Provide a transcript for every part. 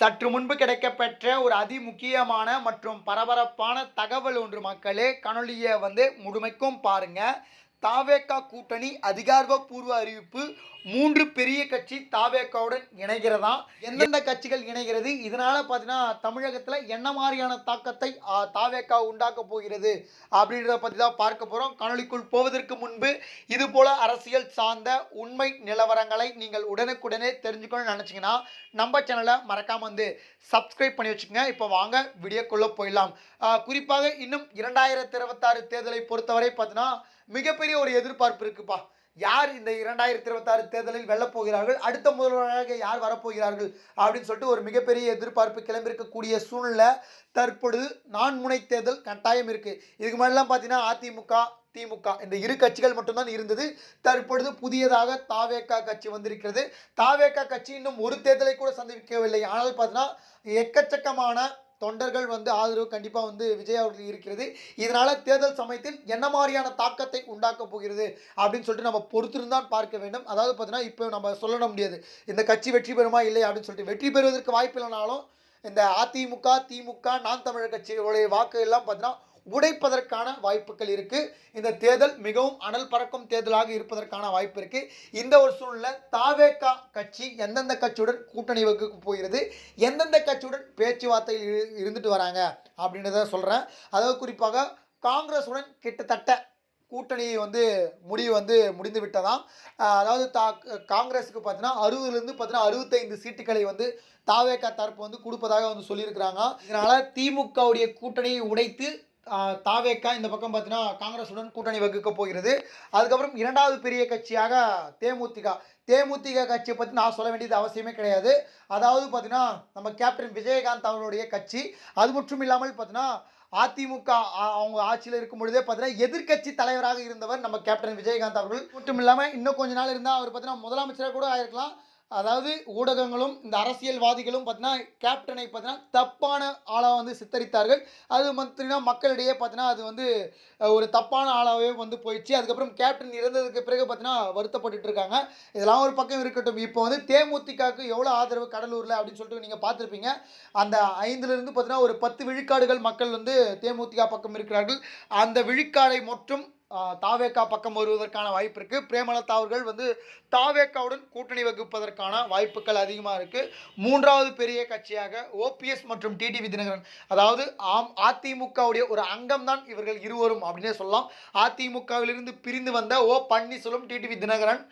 சற்று முன்பு கிடைக்கப்பெற்ற ஒரு அதிமுக்கியமான மற்றும் பரபரப்பான தகவல் ஒன்று மக்களே கணொலியை வந்து முழுமைக்கும் பாருங்க. தாவேக்கா கூட்டணி அதிகாரப்பூர்வ அறிவிப்பு மூன்று பெரிய கட்சி தாவேக்காவுடன் இணைகிறதா? எந்தெந்த கட்சிகள் இணைகிறது? இதனால பார்த்தீங்கன்னா தமிழகத்தில் என்ன மாதிரியான தாக்கத்தை தாவேக்கா உண்டாக்க போகிறது அப்படின்றத பற்றி தான் பார்க்க போகிறோம் காணொளிக்குள் போவதற்கு முன்பு இது போல அரசியல் சார்ந்த உண்மை நிலவரங்களை நீங்கள் உடனுக்குடனே தெரிஞ்சுக்கணும்னு நினச்சிங்கன்னா நம்ம சேனலை மறக்காமல் வந்து சப்ஸ்கிரைப் பண்ணி வச்சுக்கோங்க. இப்போ வாங்க வீடியோக்குள்ளே போயிடலாம். குறிப்பாக இன்னும் இரண்டாயிரத்தி இருபத்தாறு தேர்தலை பொறுத்தவரை பார்த்தீங்கன்னா மிகப்பெரிய ஒரு எதிர்பார்ப்பு இருக்குப்பா. யார் இந்த இரண்டாயிரத்தி இருபத்தாறு தேர்தலில் வெல்லப்போகிறார்கள்? அடுத்த முதல்வராக யார் வரப்போகிறார்கள்? அப்படின்னு சொல்லிட்டு ஒரு மிகப்பெரிய எதிர்பார்ப்பு கிளம்பியிருக்கக்கூடிய சூழ்நிலை தற்பொழுது நான்முனை தேர்தல் கட்டாயம் இருக்கு. இதுக்கு முன்னாடிலாம் பார்த்தீங்கன்னா அதிமுக திமுக இந்த இரு கட்சிகள் மட்டும்தான் இருந்தது. தற்பொழுது புதியதாக தாவேக்கா கட்சி வந்திருக்கிறது. தாவேக்கா கட்சி இன்னும் ஒரு தேர்தலை கூட சந்திக்கவில்லை. ஆனால் பார்த்தீங்கன்னா எக்கச்சக்கமான தொண்டர்கள் வந்து ஆதரவு கண்டிப்பாக வந்து விஜய் அவர்களுக்கு இருக்கிறது. இதனால் தேர்தல் சமயத்தில் என்ன மாதிரியான தாக்கத்தை உண்டாக்க போகிறது அப்படின்னு சொல்லிட்டு நம்ம பொறுத்திருந்தான் பார்க்க வேண்டும். அதாவது பார்த்தீங்கன்னா இப்போ நம்ம சொல்ல முடியாது. இந்த கட்சி வெற்றி பெறுமா இல்லை அப்படின்னு சொல்லிட்டு வெற்றி பெறுவதற்கு வாய்ப்பு இல்லைனாலும் இந்த அதிமுக திமுக நான் தமிழர் கட்சிகளுடைய வாக்கு எல்லாம் பார்த்தீங்கன்னா உடைப்பதற்கான வாய்ப்புகள் இருக்குது இந்த தேர்தல் மிகவும் அனல் பறக்கும் தேர்தலாக இருப்பதற்கான வாய்ப்பு இருக்குது இந்த ஒரு சூழ்நிலை தாவேக்கா கட்சி எந்தெந்த கட்சியுடன் கூட்டணி வகுக்க போகிறது? எந்தெந்த கட்சியுடன் பேச்சுவார்த்தையில் இரு- இருந்துட்டு வராங்க? அப்படின்றத சொல்கிறேன் அதாவது குறிப்பாக காங்கிரஸுடன் கிட்டத்தட்ட கூட்டணியை வந்து முடிவு வந்து முடிந்து விட்டதாம். அதாவது தா காங்கிரஸுக்கு பார்த்தீங்கன்னா அறுபதுலேருந்து பார்த்தீங்கன்னா அறுபத்தைந்து சீட்டுகளை வந்து தாவேக்கா தரப்பு வந்து கொடுப்பதாக வந்து சொல்லியிருக்கிறாங்க. இதனால் திமுகவுடைய கூட்டணியை உடைத்து தாவேக்கா இந்த பக்கம் பார்த்தீங்கன்னா காங்கிரஸுடன் கூட்டணி வகுக்க போகிறது. அதுக்கப்புறம் இரண்டாவது பெரிய கட்சியாக தேமுதிக. தேமுதிக கட்சியை பற்றி நான் சொல்ல வேண்டியது அவசியமே கிடையாது. அதாவது பார்த்தீங்கன்னா நம்ம கேப்டன் விஜயகாந்த் அவருடைய கட்சி. அது மட்டும் இல்லாமல் பார்த்தீங்கன்னா அதிமுக அவங்க ஆட்சியில் இருக்கும் பொழுதே பார்த்தீங்கன்னா எதிர்க்கட்சி தலைவராக இருந்தவர் நம்ம கேப்டன் விஜயகாந்த் அவர்கள். மட்டும் இல்லாமல் இன்னும் கொஞ்ச நாள் இருந்தால் அவர் பார்த்தீங்கன்னா முதலமைச்சராக கூட ஆயிருக்கலாம். அதாவது ஊடகங்களும் இந்த அரசியல்வாதிகளும் பார்த்தீங்கன்னா கேப்டனை பார்த்தீங்கன்னா தப்பான ஆளாக வந்து சித்தரித்தார்கள். அது பார்த்தீங்கன்னா மக்களிடையே பார்த்தீங்கன்னா அது வந்து ஒரு தப்பான ஆளாகவே வந்து போயிடுச்சு. அதுக்கப்புறம் கேப்டன் இறந்ததுக்கு பிறகு பார்த்தீங்கன்னா வருத்தப்பட்டுட்டு இருக்காங்க. இதெல்லாம் ஒரு பக்கம் இருக்கட்டும். இப்போ வந்து தேமுதிகவுக்கு எவ்வளோ ஆதரவு கடலூரில் அப்படின்னு சொல்லிட்டு நீங்கள் பார்த்துருப்பீங்க. அந்த ஐந்துலேருந்து பார்த்தீங்கன்னா ஒரு பத்து விழுக்காடுகள் மக்கள் வந்து தேமுதிக பக்கம் இருக்கிறார்கள். அந்த விழுக்காடை மற்றும் தாவேக்கா பக்கம் வருவதற்கான வாய்ப்பு இருக்குது பிரேமலதா அவர்கள் வந்து தாவேக்காவுடன் கூட்டணி வகுப்பதற்கான வாய்ப்புகள் அதிகமாக இருக்குது மூன்றாவது பெரிய கட்சியாக ஓபிஎஸ் மற்றும் டிடிவி தினகரன் அதாவது ஆம் அதிமுகவுடைய ஒரு அங்கம் தான் இவர்கள் இருவரும் அப்படின்னே சொல்லலாம். அதிமுகவிலிருந்து பிரிந்து வந்த ஓ பன்னீர்செல்வம் டிடிவி தினகரன்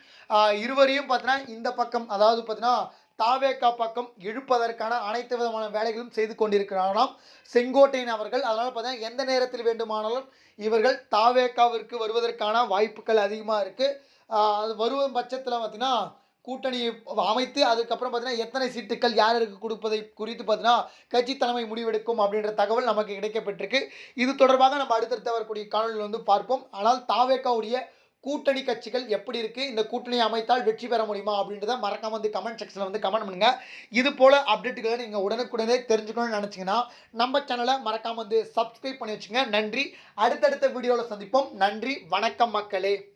இருவரையும் பார்த்தீங்கன்னா இந்த பக்கம் அதாவது பார்த்தீங்கன்னா தாவேக்கா பக்கம் இழுப்பதற்கான அனைத்து விதமான வேலைகளும் செய்து கொண்டிருக்கிறாராம். செங்கோட்டையன் அவர்கள் அதனால் பார்த்தீங்கன்னா எந்த நேரத்தில் வேண்டுமானாலும் இவர்கள் தாவேக்காவிற்கு வருவதற்கான வாய்ப்புகள் அதிகமாக இருக்குது அது வரும் பட்சத்தில் பார்த்தீங்கன்னா கூட்டணி அமைத்து அதுக்கப்புறம் பார்த்தீங்கன்னா எத்தனை சீட்டுகள் யாருக்கு கொடுப்பதை குறித்து பார்த்தீங்கன்னா கட்சி தலைமை முடிவெடுக்கும் அப்படின்ற தகவல் நமக்கு கிடைக்கப்பட்டிருக்கு. இது தொடர்பாக நம்ம அடுத்தடுத்து வரக்கூடிய காணொலியில் வந்து பார்ப்போம். ஆனால் தாவேக்காவுடைய கூட்டணி கட்சிகள் எப்படி இருக்கு? இந்த கூட்டணி அமைத்தால் வெற்றி பெற முடியுமா? அப்படின்றத மறக்காம வந்து கமெண்ட் செக்ஷனில் வந்து கமெண்ட் பண்ணுங்க. இது போல அப்டேட்டுகளை நீங்கள் உடனுக்குடனே தெரிஞ்சுக்கணும்னு நினச்சிங்கன்னா நம்ம சேனலை மறக்காம வந்து சப்ஸ்கிரைப் பண்ணி வச்சுங்க. நன்றி. அடுத்தடுத்த வீடியோவில் சந்திப்போம். நன்றி. வணக்கம் மக்களே.